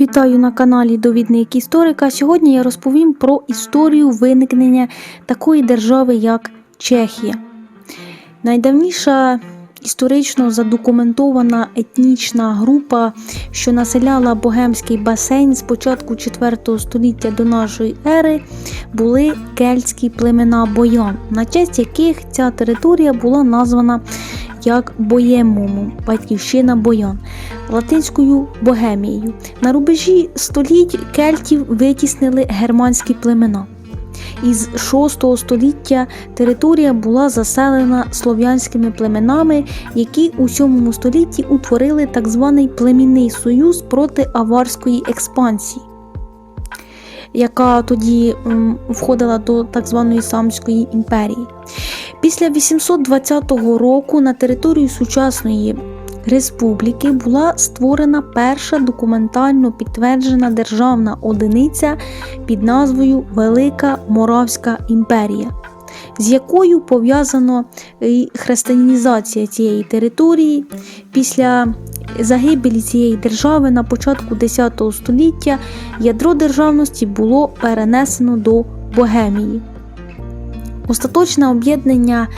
Вітаю на каналі Довідник Історика. Сьогодні я розповім про історію виникнення такої держави, як Чехія. Найдавніша історично задокументована етнічна група, що населяла Богемський басейн з початку 4 століття до нашої ери, були кельтські племена боян, на честь яких ця територія була названа як Боємому, батьківщина боян, латинською Богемією. На рубежі століть кельтів витіснили германські племена. Із 6 століття територія була заселена слов'янськими племенами, які у 7 столітті утворили так званий племінний союз проти аварської експансії, яка тоді входила до так званої Самської імперії. Після 820 року на території сучасної республіки була створена перша документально підтверджена державна одиниця під назвою Велика Моравська імперія, з якою пов'язано і християнізація цієї території. Після загибелі цієї держави на початку X століття ядро державності було перенесено до Богемії. Остаточне об'єднання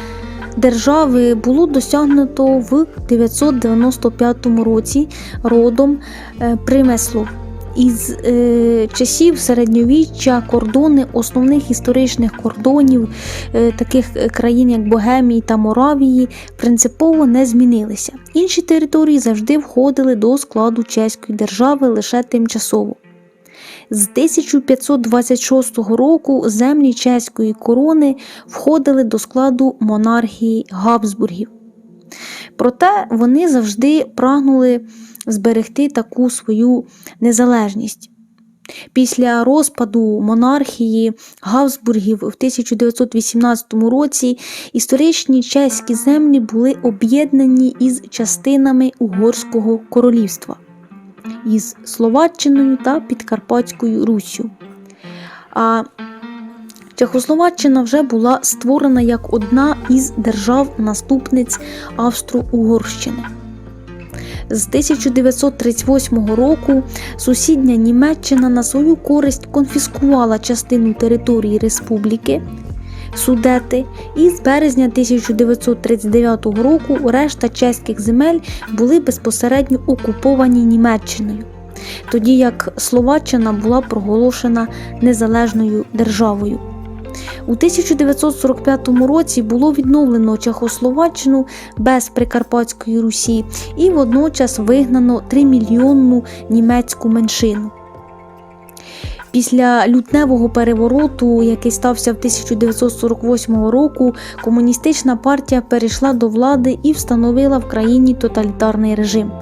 держави було досягнуто в 995 році родом е, Примеслов. Із е, часів середньовіччя кордони основних історичних кордонів е, таких країн, як Богемії та Моравії, принципово не змінилися. Інші території завжди входили до складу чеської держави лише тимчасово. З 1526 року землі чеської корони входили до складу монархії Габсбургів. Проте вони завжди прагнули зберегти таку свою незалежність. Після розпаду монархії Габсбургів в 1918 році історичні чеські землі були об'єднані із частинами Угорського королівства із Словаччиною та Підкарпатською Руссю. А Чехословаччина вже була створена як одна із держав-наступниць Австро-Угорщини. З 1938 року сусідня Німеччина на свою користь конфіскувала частину території республіки Судети, і з березня 1939 року решта чеських земель були безпосередньо окуповані Німеччиною, тоді як Словаччина була проголошена незалежною державою. У 1945 році було відновлено Чехословаччину без Прикарпатської Русі і водночас вигнано 3-мільйонну німецьку меншину. Після лютневого перевороту, який стався в 1948 року, комуністична партія перейшла до влади і встановила в країні тоталітарний режим.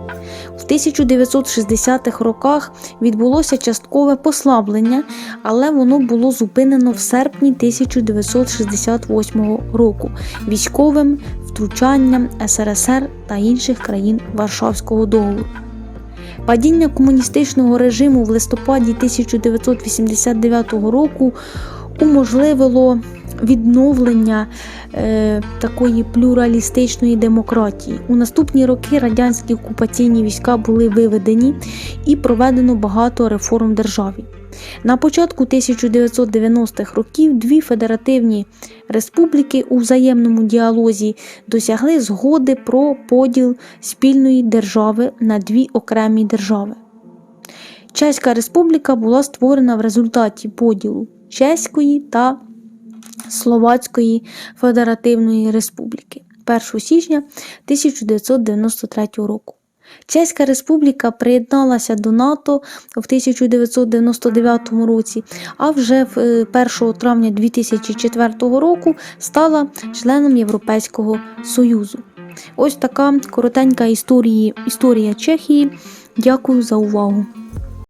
В 1960-х роках відбулося часткове послаблення, але воно було зупинено в серпні 1968 року військовим втручанням СРСР та інших країн Варшавського договору. Падіння комуністичного режиму в листопаді 1989 року уможливило відновлення е, такої плюралістичної демократії. У наступні роки радянські окупаційні війська були виведені і проведено багато реформ в державі. На початку 1990-х років дві федеративні республіки у взаємному діалозі досягли згоди про поділ спільної держави на дві окремі держави. Чеська республіка була створена в результаті поділу Чеської та Словацької Федеративної Республіки 1 січня 1993 року. Чеська республіка приєдналася до НАТО в 1999 році, а вже 1 травня 2004 року стала членом Європейського Союзу. Ось така коротенька історія, історія Чехії. Дякую за увагу.